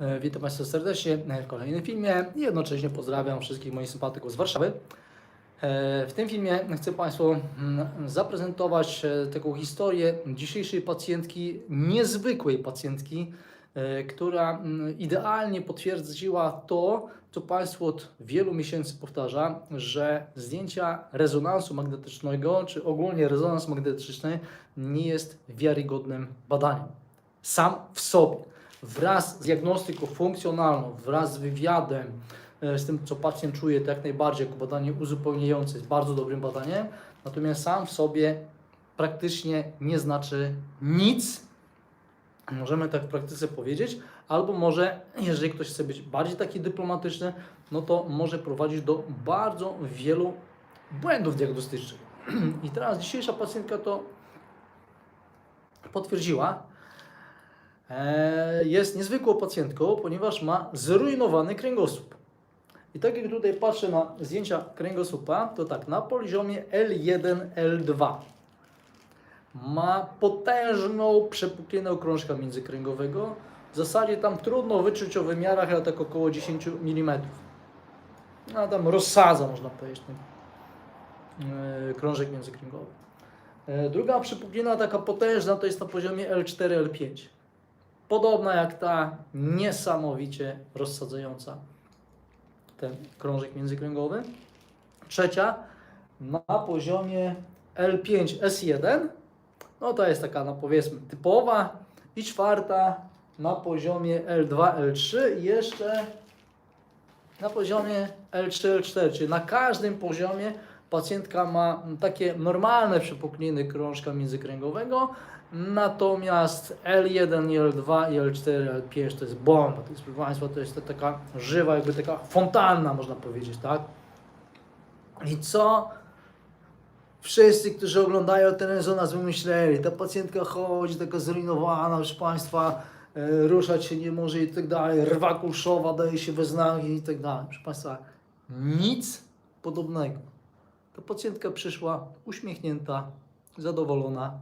E, Witam Państwa serdecznie w kolejnym filmie i jednocześnie pozdrawiam wszystkich moich sympatyków z Warszawy. E, W tym filmie chcę Państwu mm, zaprezentować e, taką historię dzisiejszej pacjentki, niezwykłej pacjentki, e, która mm, idealnie potwierdziła to, co Państwu od wielu miesięcy powtarza, że zdjęcia rezonansu magnetycznego, czy ogólnie rezonans magnetyczny nie jest wiarygodnym badaniem. Sam w sobie wraz z diagnostyką funkcjonalną, wraz z wywiadem, e, z tym, co pacjent czuje, to jak najbardziej jako badanie uzupełniające jest bardzo dobrym badaniem, natomiast sam w sobie praktycznie nie znaczy nic, możemy tak w praktyce powiedzieć, albo może, jeżeli ktoś chce być bardziej taki dyplomatyczny, no to może prowadzić do bardzo wielu błędów diagnostycznych. I teraz dzisiejsza pacjentka to potwierdziła, jest niezwykłą pacjentką, ponieważ ma zrujnowany kręgosłup. I tak jak tutaj patrzę na zdjęcia kręgosłupa, to tak, na poziomie L1, L2 ma potężną przepuklinę okrążka międzykręgowego. W zasadzie tam trudno wyczuć o wymiarach, ale tak około 10 mm. No tam rozsadza, można powiedzieć, ten e, krążek międzykręgowy. E, Druga przepuklina taka potężna to jest na poziomie L4, L5 podobna jak ta, niesamowicie rozsadzająca ten krążek międzykręgowy. Trzecia na poziomie L5S1, no to jest taka, no powiedzmy, typowa. I czwarta na poziomie L2, L3 i jeszcze na poziomie L3, L4, czyli na każdym poziomie pacjentka ma takie normalne przepukliny krążka międzykręgowego, natomiast L1, i L2 i L4, L5 to jest bomba, to jest, proszę Państwa, to jest taka żywa, jakby taka fontanna, można powiedzieć, tak? I co wszyscy, którzy oglądają ten rezonans wymyśleli, ta pacjentka chodzi taka zrujnowana, proszę Państwa, e, ruszać się nie może i tak dalej, rwa kulszowa, daje się we znaki i tak dalej. Proszę Państwa, nic podobnego. Ta pacjentka przyszła uśmiechnięta, zadowolona,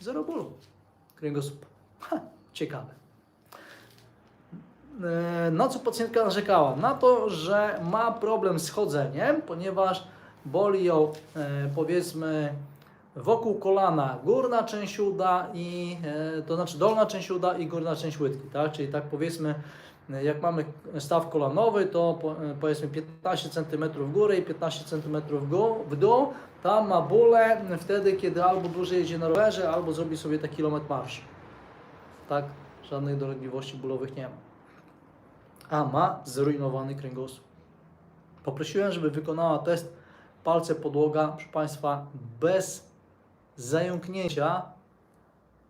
zero bólu kręgosłupa. Ha, ciekawe. E, Na co pacjentka narzekała? Na to, że ma problem z chodzeniem, ponieważ boli ją e, powiedzmy wokół kolana górna część uda i e, to znaczy dolna część uda i górna część łydki, tak? Czyli tak powiedzmy jak mamy staw kolanowy, to e, powiedzmy 15 cm w górę i 15 cm w dół. Tam ma bóle wtedy, kiedy albo dłużej jedzie na rowerze, albo zrobi sobie taki kilometr marszu. Tak? Żadnych dolegliwości bólowych nie ma. A ma zrujnowany kręgosłup. Poprosiłem, żeby wykonała test palce podłoga, proszę Państwa, bez zająknięcia.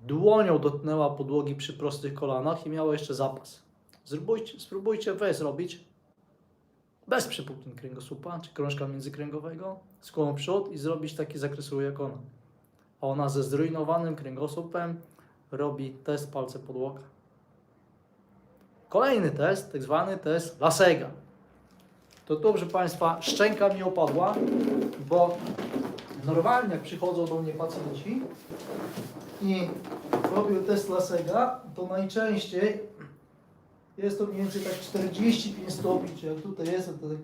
Dłonią dotknęła podłogi przy prostych kolanach i miała jeszcze zapas. Zróbujcie, spróbujcie wy zrobić bez przypuklin kręgosłupa czy krążka międzykręgowego, skłon przód i zrobić taki zakres ruchu jak ona. A ona ze zrujnowanym kręgosłupem robi test palce podłoga. Kolejny test, tak zwany test Lasega. To proszę Państwa, szczęka mi opadła, bo normalnie jak przychodzą do mnie pacjenci i robią test Lasega, to najczęściej jest to mniej więcej tak 45 stopni, czy jak tutaj jest, to tak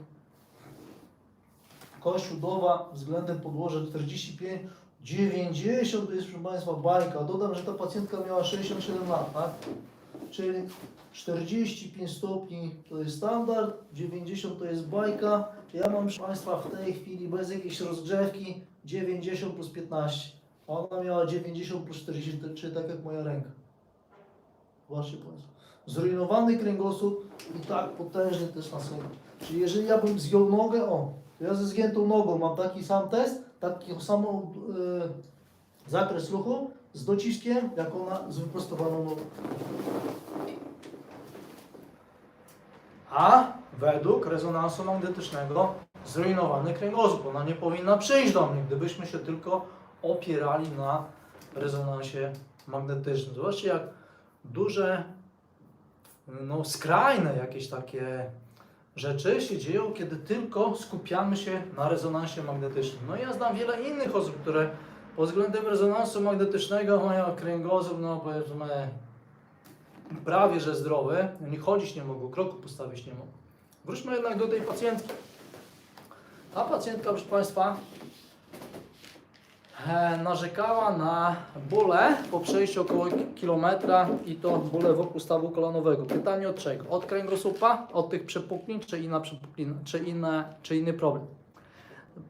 kość udowa względem podłoża 45, 90 to jest proszę Państwa bajka. Dodam, że ta pacjentka miała 67 lat, tak? Czyli 45 stopni to jest standard, 90 to jest bajka. Ja mam proszę Państwa w tej chwili bez jakiejś rozgrzewki 90 plus 15. A ona miała 90 plus 40, czyli tak jak moja ręka. Zobaczcie Państwo. Zrujnowany kręgosłup i tak potężny też na sobie. Czyli jeżeli ja bym zgiął nogę, o, ja ze zgiętą nogą mam taki sam test, taki sam e, zakres ruchu z dociskiem, jak ona z wyprostowaną nogą. A według rezonansu magnetycznego zrujnowany kręgosłup. Ona nie powinna przyjść do mnie, gdybyśmy się tylko opierali na rezonansie magnetycznym. Zobaczcie, jak duże, no skrajne jakieś takie rzeczy się dzieją, kiedy tylko skupiamy się na rezonansie magnetycznym. No ja znam wiele innych osób, które pod względem rezonansu magnetycznego mają kręgosłup, no powiedzmy, prawie że zdrowy, oni chodzić nie mogą, kroku postawić nie mogą. Wróćmy jednak do tej pacjentki. Ta pacjentka, proszę Państwa, narzekała na bóle po przejściu około ki- kilometra i to bóle wokół stawu kolanowego. Pytanie od czego? Od kręgosłupa, od tych przepukniń, czy inna przepuklina, czy, inne, czy inny problem?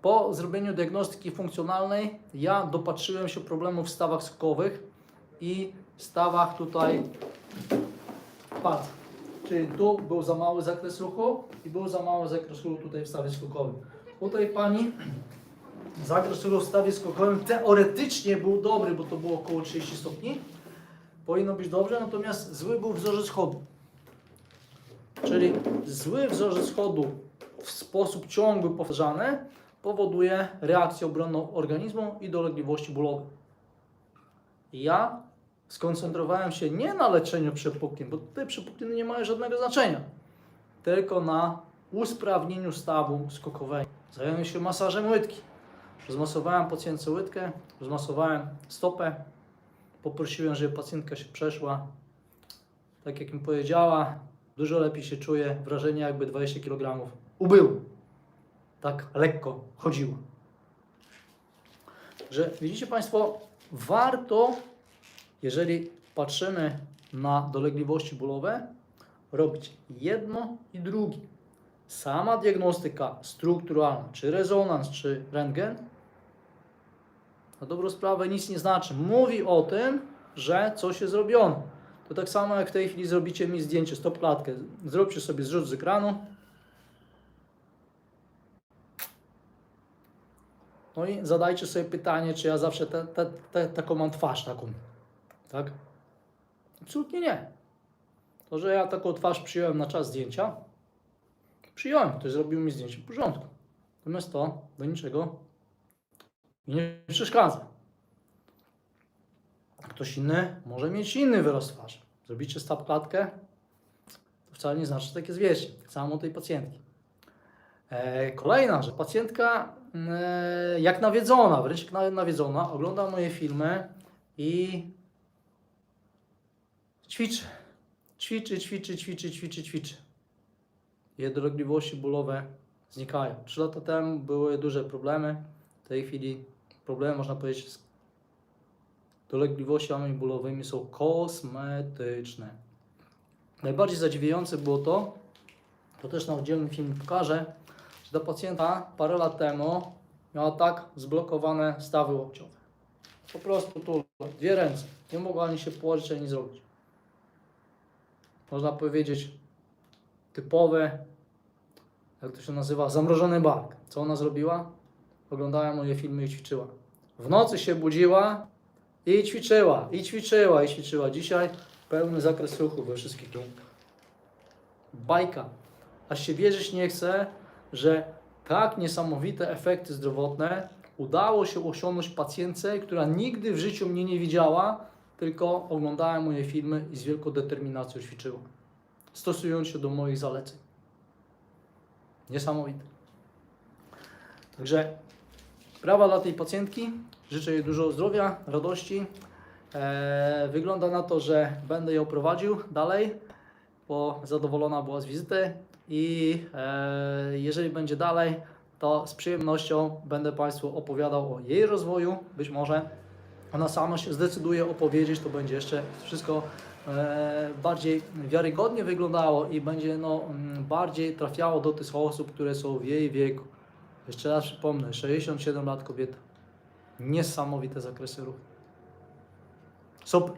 Po zrobieniu diagnostyki funkcjonalnej ja dopatrzyłem się problemów w stawach skokowych i stawach tutaj patrz. Czyli tu był za mały zakres ruchu i był za mały zakres ruchu tutaj w stawie skokowym. Tutaj pani zakres ruchu w stawie skokowym teoretycznie był dobry, bo to było około 30 stopni. Powinno być dobrze, natomiast zły był wzorzec chodu. Czyli zły wzorzec chodu w sposób ciągły powtarzany powoduje reakcję obronną organizmu i dolegliwości bólowe. Ja skoncentrowałem się nie na leczeniu przepuklin, bo te przepukliny nie mają żadnego znaczenia, tylko na usprawnieniu stawu skokowego. Zająłem się masażem łydki. Rozmasowałem pacjentce łydkę, rozmasowałem stopę, poprosiłem, żeby pacjentka się przeszła. Tak jak mi powiedziała, dużo lepiej się czuje, wrażenie jakby 20 kg ubyło. Tak lekko chodziło. Że widzicie Państwo, warto jeżeli patrzymy na dolegliwości bólowe, robić jedno i drugie. Sama diagnostyka strukturalna, czy rezonans, czy rentgen, na dobrą sprawę nic nie znaczy. Mówi o tym, że coś jest zrobione. To tak samo jak w tej chwili zrobicie mi zdjęcie, stop klatkę. Zróbcie sobie zrzut z ekranu. No i zadajcie sobie pytanie, czy ja zawsze te, te, te, taką mam twarz taką. Tak? Absolutnie nie. To, że ja taką twarz przyjąłem na czas zdjęcia, przyjąłem, ktoś zrobił mi zdjęcie w porządku. Natomiast to do niczego nie przeszkadza. Ktoś inny może mieć inny wyraz twarzy. Zrobicie stop klatkę, to wcale nie znaczy, że tak jest wiecznie. Tak samo tej pacjentki. E, kolejna rzecz. Pacjentka e, jak nawiedzona, wręcz jak na- nawiedzona, ogląda moje filmy i ćwiczy. Ćwiczy, ćwiczy, ćwiczy, ćwiczy, ćwiczy. Jej dolegliwości bólowe znikają. Trzy lata temu były duże problemy. Tej chwili problemy, można powiedzieć, z dolegliwościami bólowymi są kosmetyczne. Najbardziej zadziwiające było to, to też na oddzielnym filmie pokażę, że ta pacjenta parę lat temu miała tak zblokowane stawy łokciowe. Po prostu tu dwie ręce. Nie mogła ani się położyć, ani zrobić. Można powiedzieć typowe, jak to się nazywa, zamrożony bark. Co ona zrobiła? Oglądała moje filmy i ćwiczyła. W nocy się budziła i ćwiczyła, i ćwiczyła, i ćwiczyła. Dzisiaj pełny zakres ruchu we wszystkich kierunkach. Bajka. Aż się wierzyć nie chce, że tak niesamowite efekty zdrowotne udało się osiągnąć pacjentce, która nigdy w życiu mnie nie widziała, tylko oglądała moje filmy i z wielką determinacją ćwiczyła. Stosując się do moich zaleceń. Niesamowite. Także brawa dla tej pacjentki. Życzę jej dużo zdrowia, radości. Eee, wygląda na to, że będę ją prowadził dalej, bo zadowolona była z wizyty i e, jeżeli będzie dalej, to z przyjemnością będę Państwu opowiadał o jej rozwoju. Być może ona sama się zdecyduje opowiedzieć, to będzie jeszcze wszystko e, bardziej wiarygodnie wyglądało i będzie no, mm, bardziej trafiało do tych osób, które są w jej wieku. Jeszcze raz przypomnę, 67 lat kobieta. Niesamowite zakresy ruchu. Super.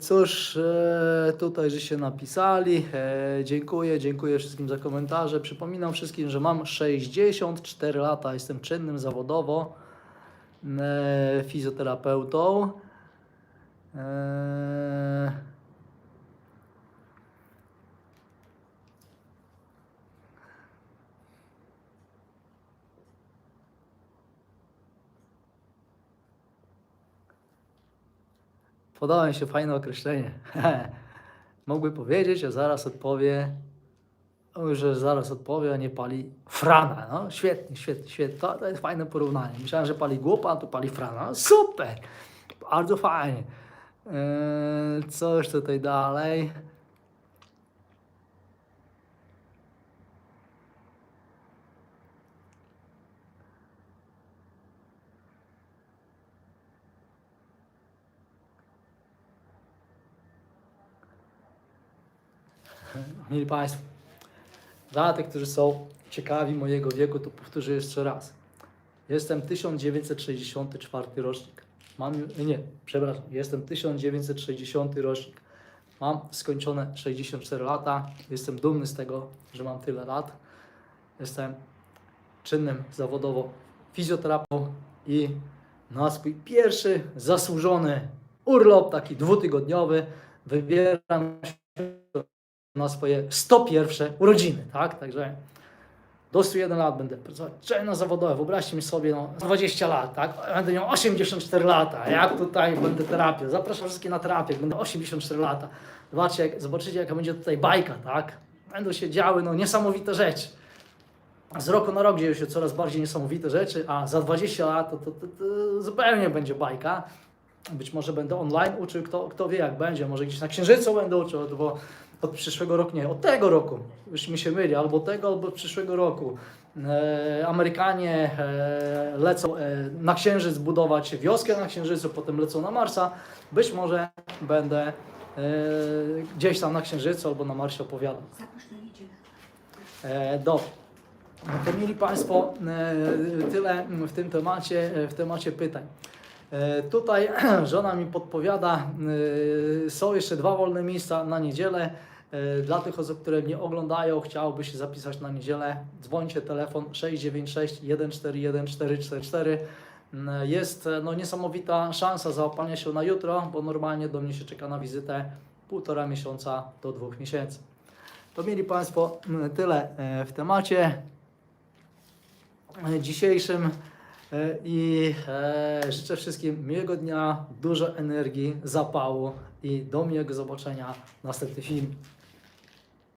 Cóż, e, tutaj, że się napisali. E, Dziękuję, dziękuję wszystkim za komentarze. Przypominam wszystkim, że mam 64 lata, jestem czynnym zawodowo e, fizjoterapeutą. Mi się fajne określenie. Mógłby powiedzieć, a zaraz odpowie, o, że zaraz odpowie, a nie pali frana. No, świetnie, świetnie, świetnie. To, to jest fajne porównanie. Myślałem, że pali głupa, a tu pali frana. No, super! Bardzo fajnie. Eee, co już tutaj dalej? Mieli Państwo, dla tych, którzy są ciekawi mojego wieku, to powtórzę jeszcze raz. Jestem 1964 rocznik. Mam, nie, przepraszam, jestem 1960 rocznik. Mam skończone 64 lata. Jestem dumny z tego, że mam tyle lat. Jestem czynnym zawodowo fizjoterapeutą i na swój pierwszy zasłużony urlop, taki dwutygodniowy, wybieram się na swoje 101 urodziny, tak? Także do 101 lat będę pracować. Czynno zawodowe, wyobraźcie mi sobie, no, 20 lat, tak? Będę miał 84 lata, jak tutaj będę terapię. Zapraszam wszystkich na terapię, będę 84 lata. Zobaczcie, jak, zobaczycie, jaka będzie tutaj bajka, tak? Będą się działy, no, niesamowite rzeczy. Z roku na rok dzieją się coraz bardziej niesamowite rzeczy, a za 20 lat to, to, to, to zupełnie będzie bajka. Być może będę online uczył, kto, kto wie jak będzie, może gdzieś na Księżycu będę uczył, bo od przyszłego roku, nie, od tego roku, już mi się myli, albo tego, albo przyszłego roku. E, Amerykanie e, lecą e, na Księżyc budować wioskę na Księżycu, potem lecą na Marsa. Być może będę e, gdzieś tam na Księżycu albo na Marsie opowiadał. E, dobrze. No to mieli Państwo e, tyle w tym temacie, w temacie pytań. E, Tutaj żona mi podpowiada, e, są jeszcze dwa wolne miejsca na niedzielę. E, Dla tych osób, które mnie oglądają, chciałoby się zapisać na niedzielę, dzwońcie telefon 696 141 444. Mm, Jest no, niesamowita szansa załapania się na jutro, bo normalnie do mnie się czeka na wizytę półtora miesiąca do dwóch miesięcy. To mieli Państwo mm, tyle w temacie dzisiejszym i e, życzę wszystkim miłego dnia, dużo energii, zapału i do miłego zobaczenia w następnym filmie.